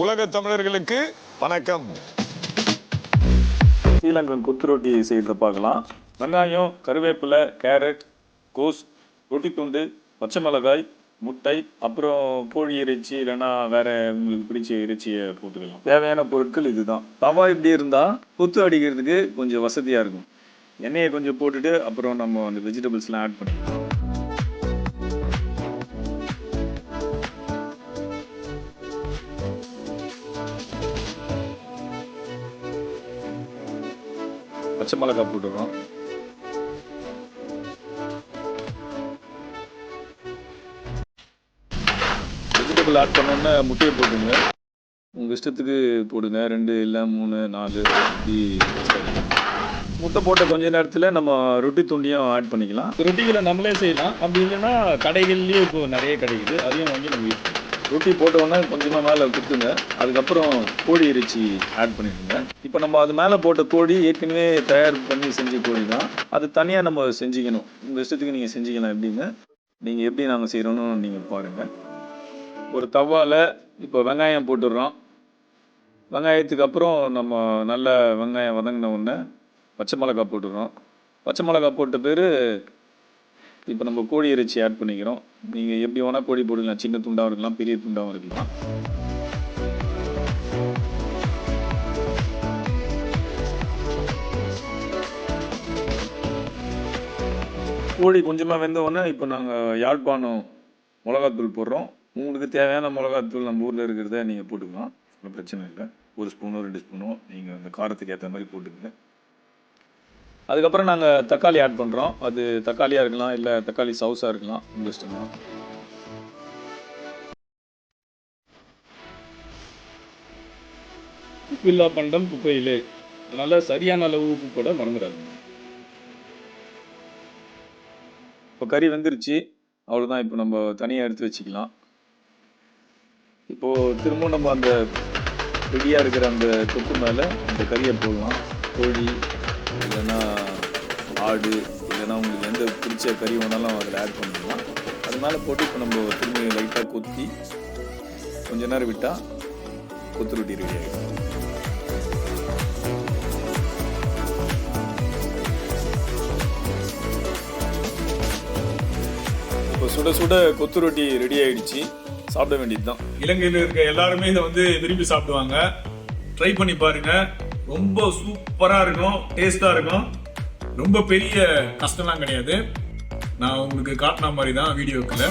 உலக தமிழர்களுக்கு வணக்கம். ஸ்ரீலங்கன் கொத்து ரொட்டி செய்கிறத பார்க்கலாம். வெங்காயம் கருவேப்பிலை கேரட் கோஸ் ரொட்டி துண்டு பச்சை மிளகாய் முட்டை அப்புறம் கோழி இறைச்சி இல்லைன்னா வேற உங்களுக்கு பிடிச்ச இறைச்சியை போட்டுக்கலாம். தேவையான பொருட்கள் இதுதான். தவா இப்படி இருந்தால் கொத்து அடிக்கிறதுக்கு கொஞ்சம் வசதியாக இருக்கும். எண்ணெயை கொஞ்சம் போட்டுட்டு அப்புறம் நம்ம அந்த வெஜிடபிள்ஸ்லாம் ஆட் பண்ணிக்கலாம். பச்சை மிளகாய் போட்டுடுறோம் வெஜிடபிள் ஆட் பண்ணோன்னே முட்டையை போட்டுங்க. உங்கள் இஷ்டத்துக்கு போடுங்க. ரெண்டு இல்லை மூணு நாலு இப்படி முட்டை போட்ட கொஞ்ச நேரத்தில் நம்ம ரொட்டி துண்டியும் ஆட் பண்ணிக்கலாம். ரொட்டிகளை நம்மளே செய்யலாம். அப்படி இல்லைன்னா கடைகள்லேயே இப்போ நிறைய கிடைக்குது. அதையும் வாங்கி நம்ம யூஸ் பண்ணலாம். ரொட்டி போட்ட உடனே கொஞ்சமாக மேலே கொடுத்துங்க அதுக்கப்புறம் கோழி இறைச்சி ஆட் பண்ணிடுங்க. இப்போ நம்ம அது மேலே போட்ட கோழி ஏற்கனவே தயார் பண்ணி செஞ்ச கோழி தான். அது தனியாக நம்ம செஞ்சுக்கணும். இந்த இஷ்டத்துக்கு நீங்கள் செஞ்சுக்கலாம் எப்படின்னு நீங்கள் எப்படி நாங்கள் செய்கிறோன்னு நீங்கள் பாருங்கள் ஒரு தவாவில் இப்போ வெங்காயம் போட்டுடுறோம். வெங்காயத்துக்கு அப்புறம் நம்ம நல்ல வெங்காயம் வதங்கின உடனே பச்சை மிளகா போட்டுடுறோம். பச்சை மிளகா போட்ட பேர் இப்போ நம்ம கோழி இறைச்சி ஆட் பண்ணிக்கிறோம். நீங்கள் எப்படி வேணால் கோழி போட்டுக்கலாம். சின்ன துண்டாகவும் இருக்கலாம் பெரிய துண்டாகவும் இருக்கலாம். கோழி கொஞ்சமாக வெந்த உடனே இப்போ நாங்கள் யாழ்ப்பாணம் மிளகாத்தூள் போடுறோம். உங்களுக்கு தேவையான மிளகாத்தூள் நம்ம ஊரில் இருக்கிறத நீங்கள் போட்டுக்கலாம். ஒன்றும் பிரச்சனை இல்லை. ஒரு ஸ்பூனோ ரெண்டு ஸ்பூனோ நீங்கள் அந்த காரத்துக்கு ஏற்ற மாதிரி போட்டுக்கங்க. அதுக்கப்புறம் நாங்கள் தக்காளி ஆட் பண்ணுறோம் அது தக்காளியாக இருக்கலாம் இல்லை தக்காளி சவுஸாக இருக்கலாம். உங்கள் இஷ்டம்? தான் உப்பில்லா பண்டம் குப்பையிலே. அதனால் சரியான அளவு உப்பு போட மறந்துடாதீங்க. இப்போ கறி வெந்துருச்சு. அவ்வளோதான் இப்போ நம்ம தனியாக எடுத்து வச்சுக்கலாம். இப்போது திரும்ப நம்ம அந்த ரெடியாக இருக்கிற அந்த தொக்கு மேலே அந்த கறியை போடலாம். கோழி இல்லைன்னா ஆடு இல்லைன்னா உங்களுக்கு எந்த பிடிச்ச கறி வேணாலும் அதில் ஆட் பண்ணிக்கலாம். அதனால போட்டு இப்போ நம்ம திரும்பி லைட்டாக கொத்தி கொஞ்ச நேரம் விட்டால் கொத்து ரொட்டி ரெடி ஆகிடும் இப்போ சுட சுட கொத்து ரொட்டி ரெடி ஆயிடுச்சு. சாப்பிட வேண்டியது தான் இலங்கையில் இருக்க எல்லாருமே இதை வந்து விரும்பி சாப்பிடுவாங்க. ட்ரை பண்ணி பாருங்க. ரொம்ப சூப்பராக இருக்கும். டேஸ்ட்டாக இருக்கும். ரொம்ப பெரிய கஷ்டம்லாம் கிடையாது. நான் உங்களுக்கு காட்டின மாதிரி தான் வீடியோக்குள்ள